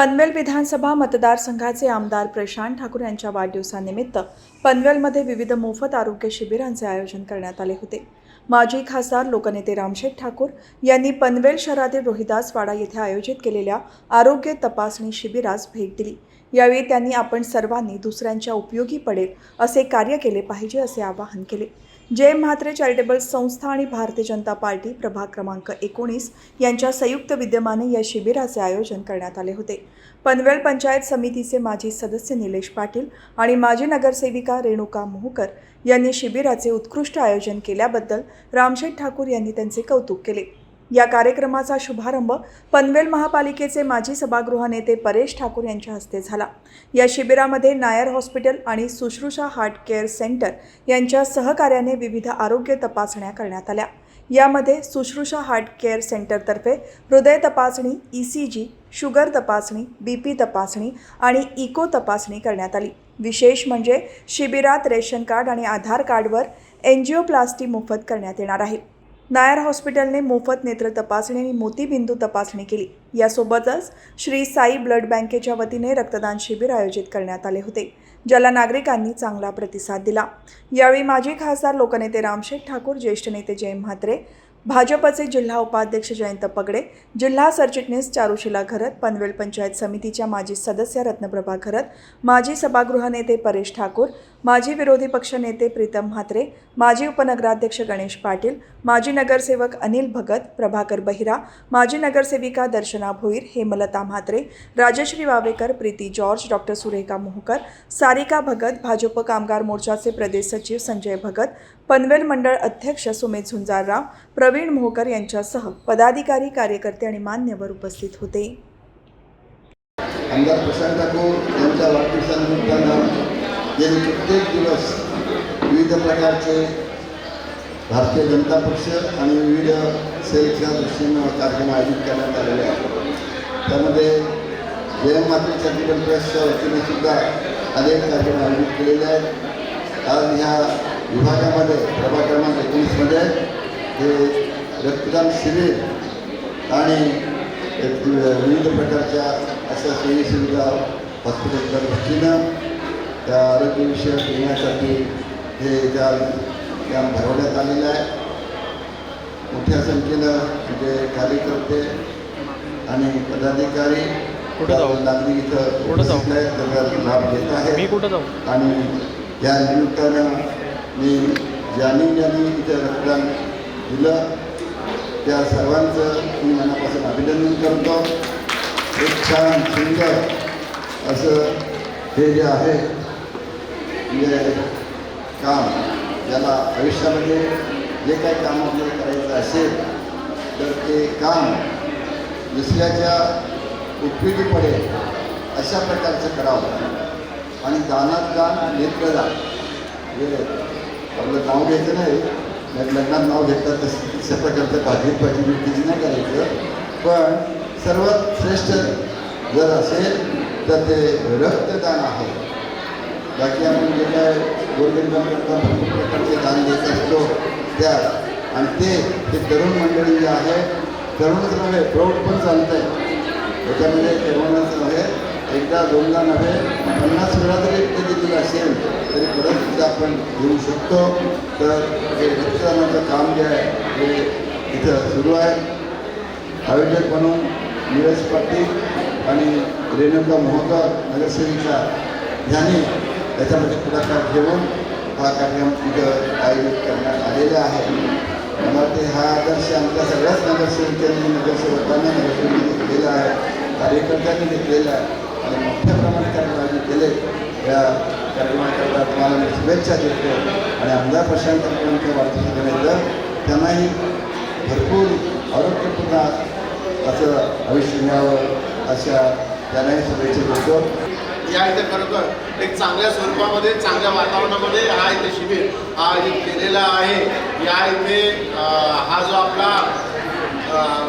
पनवेल विधानसभा मतदारसंघाचे आमदार प्रशांत ठाकूर यांच्या वाढदिवसानिमित्त पनवेलमध्ये विविध मोफत आरोग्य शिबिरांचे आयोजन करण्यात आले होते. माजी खासदार लोकनेते रामशेठ ठाकूर यांनी पनवेल शहरातील रोहिदासवाडा येथे आयोजित केलेल्या आरोग्य तपासणी शिबिरास भेट दिली. यावेळी त्यांनी आपण सर्वांनी दुसऱ्यांच्या उपयोगी पडेल असे कार्य केले पाहिजे असे आवाहन केले. जय म्हात्रे चॅरिटेबल संस्था आणि भारतीय जनता पार्टी प्रभाग क्रमांक एकोणीस यांच्या संयुक्त विद्यमाने या शिबिराचे आयोजन करण्यात आले होते. पनवेल पंचायत समितीचे माजी सदस्य निलेश पाटील आणि माजी नगरसेविका रेणुका मोहकर यांनी शिबिराचे उत्कृष्ट आयोजन केल्याबद्दल रामशेठ ठाकूर यांनी त्यांचे कौतुक केले. या कार्यक्रमाचा शुभारंभ पनवेल महापालिकेचे माजी सभागृह नेते परेश ठाकूर यांच्या हस्ते झाला. या शिबिरामध्ये नायर हॉस्पिटल आणि सुश्रुषा हार्ट केअर सेंटर यांच्या सहकार्याने विविध आरोग्य तपासण्या करण्यात आल्या. यामध्ये सुश्रुषा हार्ट केअर सेंटरतर्फे हृदय तपासणी ई सी जी शुगर तपासणी बी पी तपासणी आणि इको तपासणी करण्यात आली. विशेष म्हणजे शिबिरात रेशन कार्ड आणि आधार कार्डवर एन्जिओप्लास्टी मोफत करण्यात येणार आहे. नायर हॉस्पिटलने मोफत नेत्र तपासणी आणि मोतीबिंदू तपासणी केली. यासोबतच श्री साई ब्लड बँकेच्या वतीने रक्तदान शिबिर आयोजित करण्यात आले होते ज्याला नागरिकांनी चांगला प्रतिसाद दिला. यावेळी माजी खासदार लोकनेते रामशेठ ठाकूर ज्येष्ठ नेते जय म्हात्रे भाजपचे जिल्हा उपाध्यक्ष जयंत पगडे जिल्हा सरचिटणीस चारुशिला घरत पनवेल पंचायत समितीच्या माजी सदस्य रत्नप्रभा घरत माजी सभागृह नेते परेश ठाकूर माजी विरोधी पक्ष नेते प्रीतम म्हात्रे माजी उपनगराध्यक्ष गणेश पाटील माजी नगरसेवक अनिल भगत प्रभाकर बहिरा माजी नगरसेविका दर्शना भोईर हेमलता म्हात्रे राजश्री वावेकर प्रीती जॉर्ज डॉक्टर सुरेखा मोहकर सारिका भगत भाजप कामगार मोर्चाचे प्रदेश सचिव संजय भगत पनवेल मंडळ अध्यक्ष सुमेध झुंजारराव प्रवीण मोहकर यांच्यासह पदाधिकारी कार्यकर्ते आणि मान्यवर उपस्थित होते. आमदार प्रशांत ठाकूर यांच्या वाढदिवसानिमित्तानं गेले कित्येक दिवस विविध प्रकारचे भारतीय जनता पक्ष आणि विविध सेलच्या दृष्टीनं कार्यक्रम आयोजित करण्यात आलेले आहेत. त्यामध्ये जयमात्री माते चॅरिटेबल ट्रस्टच्या वतीने सुद्धा अनेक कार्यक्रम आयोजित केलेले आहेत. आज ह्या विभागामध्ये प्रभाग क्रमांक एकोणीसमध्ये हे रक्तदान शिबिर आणि विविध प्रकारच्या अशा सोयी सुविधा हॉस्पिटलच्या दृष्टीनं त्या आरोग्यविषयक येण्यासाठी हे त्या कॅम्प भरवण्यात आलेलं आहे मोठ्या संख्येनं म्हणजे कार्यकर्ते आणि पदाधिकारी? नागरिक इथं त्याचा लाभ घेत आहेत. जाऊ? आणि या निमित्तानं मी ज्यांनी ज्यांनी इथं रक्तदान दिलं त्या सर्वांचं मी मनापासून अभिनंदन करतो. एक छान सुंदर असं हे जे आहे म्हणजे काम ज्याला आयुष्यामध्ये जे काही काम आपल्याला करायचं असेल तर ते काम दुसऱ्याच्या उपयोगी पडेल अशा प्रकारचं करावं. आणि दानात दान नेत्रदान. म्हणजे आपलं नाव घ्यायचं नाही. लग्नात नाव घेतात तसं तशा प्रकारचं भाजी भाजी नाही करायचं. पण सर्वात श्रेष्ठ जर असेल तर ते रक्तदान आहे. बाकी आपण जे काय गोरगरिबांकरता भरपूर प्रकारचे दान देत असतो त्या. आणि ते ते तरुण मंडळी जे आहे तरुणच नव्हे प्रौढ पण चालतं आहे त्याच्यामध्ये तरुणच नव्हे एकदा दोनदा नव्हे पन्नास वेळा जरी एकदा दिलेलं असेल तरी परत तिथं आपण घेऊ शकतो. तर हे रक्तदानाचं काम जे आहे हे इथं सुरू आहे. आयोजक म्हणून नीरज पाटील आणि रेणुका मोहकर नगरसेविका ह्यांनी त्याच्यामध्ये पुढाकार घेऊन हा कार्यक्रम इथं आयोजित करण्यात आलेला आहे. मला ते हा आदर्श आमच्या सगळ्याच नगरसेविकांनी नगरसेवकांनी घेतलेला आहे. कार्यकर्त्यांनी घेतलेला आहे. आणि मोठ्या प्रमाणात कार्यक्रम आयोजित केले या कार्यक्रमाकरता तुम्हाला मी शुभेच्छा देतो. आणि आमदार प्रशांत ठाकूरांच्या वाढदिवसानिमित्त त्यांनाही भरपूर आरोग्यपूर्ण असं आयुष्य मिळावं अशा त्यांनाही शुभेच्छा देतो. या इथे खरोखर एक चांगल्या स्वरूपामध्ये चांगल्या वातावरणामध्ये हा इथे शिबिर हा आयोजित केलेला आहे. या इथे हा जो आपला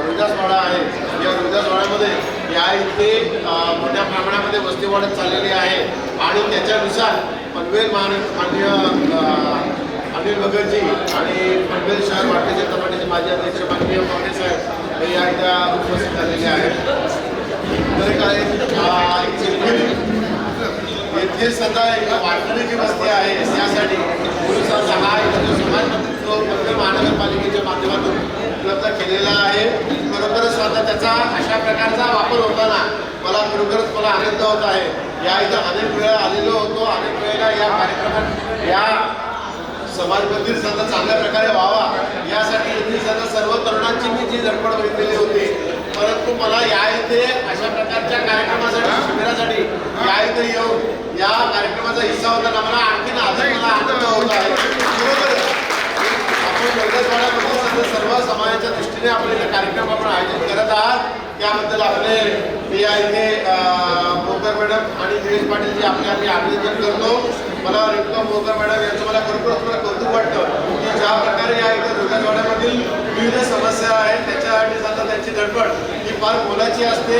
रोजासवाडा आहे या रोजासवाड्यामध्ये या इथे मोठ्या प्रमाणामध्ये वस्ती वाढत चाललेली आहे. आणि त्याच्यानुसार पनवेल महान माननीय अनिल भगतजी आणि पनवेल शहर भारतीय जनता पार्टीचे माजी अध्यक्ष माननीय काँग्रेस साहेब हे या इथं उपस्थित झालेले आहेत. तर काय येथे सध्या एका वाटणारी वस्ती आहे त्यासाठी पोलिसांचा हा इथं जो समाज जो महानगरपालिकेच्या माध्यमातून उपलब्ध केलेला आहे. खरोखरच आता त्याचा अशा प्रकारचा वापर होताना मला खरोखरच मला आनंद होत आहे. या इथं अनेक वेळा आलेलो होतो अनेक वेळेला या कार्यक्रमात या समाज मंदिर सध्या चांगल्या प्रकारे व्हावा यासाठी इथली सध्या सर्व तरुणांची मी जी धडपड बघितलेली होती परंतु मला या इथे अशा प्रकारच्या कार्यक्रमासाठी शिबिरासाठी या इथे येऊन या कार्यक्रमाचा हिस्सा होताना मला आणखीन मला आनंद होत आहे. बरोबर आपण वेगळ्याचवाड्यामध्ये सध्या सर्व समाजाच्या दृष्टीने आपण इथे कार्यक्रम आपण आयोजित करत आहात. त्याबद्दल आपले मी या इथे मोकर मॅडम आणि निलेश पाटील जे आपले आम्ही अभिनंदन करतो. मला रेणुका मोकर मॅडम यांचं मला खरोखर मला कौतुक वाटतं की ज्या प्रकारे या इथे रोजगारवाड्यामधील विविध समस्या आहेत त्याच्यासाठी सुद्धा त्यांची धडपड ही फार मोलाची असते.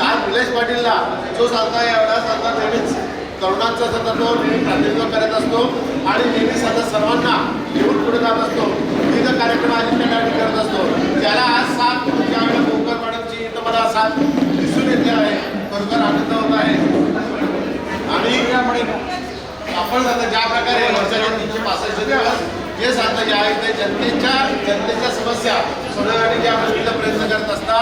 आज निलेश पाटीलला जो सांगता एवढा सांगता नेहमीच तरुणांचा सतत तो नेहमी प्रातिनिध्य करत असतो. आणि नेहमी सतत सर्वांना घेऊन पुढे जात असतो. विविध कार्यक्रम आयोजित करण्यासाठी करत असतो. त्याला आज साथ ज्यावेळेला कोकण मॅडमची इथं मला साथ दिसून येते आहे. खरोखर आनंद होत आहे. आणि आपण आता ज्या प्रकारे वर्षाचे तीनशे पासष्ट दिवस जे सांगता जे आहे ते जनतेच्या जनतेच्या समस्या सोडवण्यासाठी ज्या गोष्टीचा प्रयत्न करत असता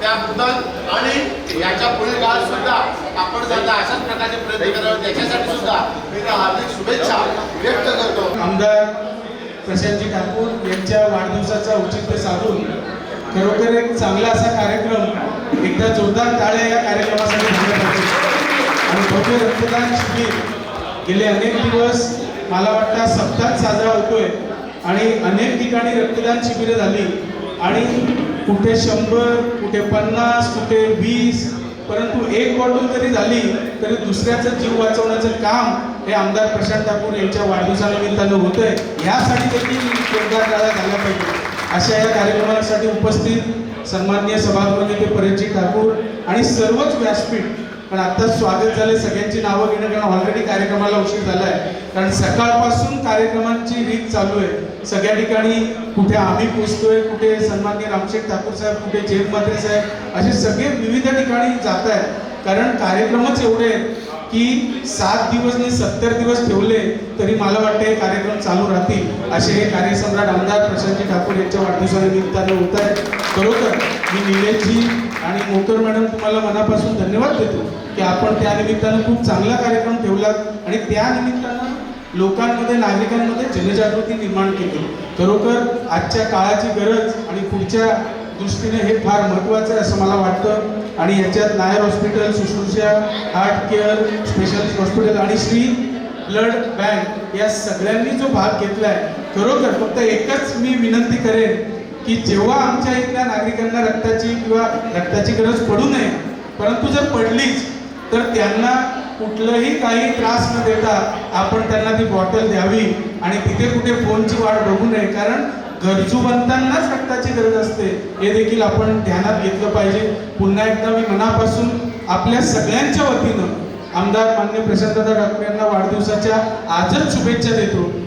त्याबद्दल आणि याच्या पुढील काळात सुद्धा आपण सुद्धा अशाच प्रकारचे प्रयत्न करावे. त्याच्यासाठी सुद्धा मी त्या हार्दिक शुभेच्छा व्यक्त करतो. आमदार प्रशांतजी ठाकूर यांच्या वाढदिवसाचा औचित्य साधून खरोखर एक चांगला असा कार्यक्रम एकदा जोरदार टाळ्या या कार्यक्रमासाठी आणि भव्य रक्तदान शिबिर गेले अनेक दिवस मला वाटतं सप्ताह साजरा होतोय आणि अनेक ठिकाणी रक्तदान शिबिरं झाली. आणि कुठे शंभर कुठे पन्नास कुठे वीस परंतु एक बॉटल जरी झाली तरी दुसऱ्याचं जीव वाचवण्याचं काम हे आमदार प्रशांत ठाकूर यांच्या वाढदिवसानिमित्तानं होतंय. यासाठी देखील जोरदार झाला झाल्या पाहिजे. अशा या कार्यक्रमासाठी उपस्थित सन्माननीय सभागृह नेते परेशजी ठाकूर आणि सर्वच व्यासपीठ पण आता स्वागत झाले सगळ्यांची नावं घेणं कारण ऑलरेडी कार्यक्रमाला उशीर झाला आहे कारण सकाळपासून कार्यक्रमांची रीत चालू आहे. सगळ्या ठिकाणी कुठे आम्ही पोचतोय कुठे सन्माननीय रामशेठ ठाकूर साहेब कुठे जयंत मात्रे साहेब असे सगळे विविध ठिकाणी जात आहेत कारण कार्यक्रमच एवढे आहेत. की सात दिवस आणि सत्तर दिवस ठेवले तरी मला वाटतं हे कार्यक्रम चालू राहतील. असे हे कार्यसम्राट आमदार प्रशांतजी ठाकूर यांच्या वाढदिवसानिमित्तानं होत आहे खरोखर मी निलेशजी आणि मोकर मॅडम तुम्हाला मनापासून धन्यवाद देतो की आपण त्या निमित्तानं खूप चांगला कार्यक्रम ठेवला आणि त्या निमित्तानं लोकांमध्ये नागरिकांमध्ये जनजागृती निर्माण केली. खरोखर आजच्या काळाची गरज आणि पुढच्या दृष्टीने हे फार महत्त्वाचं आहे असं मला वाटतं. आणि याच्यात Nair hospital Shushrusha heart care specialist hospital आणि श्री ब्लड बँक या सगळ्यांनी जो भाग घेतला आहे खरोखर फक्त एकच मी विनंती करेन की जेव्हा आमच्या इथल्या नागरिकांना रक्ताची किंवा रक्ताची गरज पडू नये परंतु जर पडलीच तर त्यांना कुठलंही काही त्रास न देता आपण त्यांना ती बॉटल द्या आणि तिथे कुठे फोनची वाट बघू नये कारण गरजूवंतांनाच रक्ताची गरज असते. हे देखील आपण ध्यानात घेतलं पाहिजे. पुन्हा एकदा मी मनापासून आपल्या सगळ्यांच्या वतीनं आमदार मान्य प्रशांतदा ठाकरे यांना वाढदिवसाच्या आजच शुभेच्छा देतो.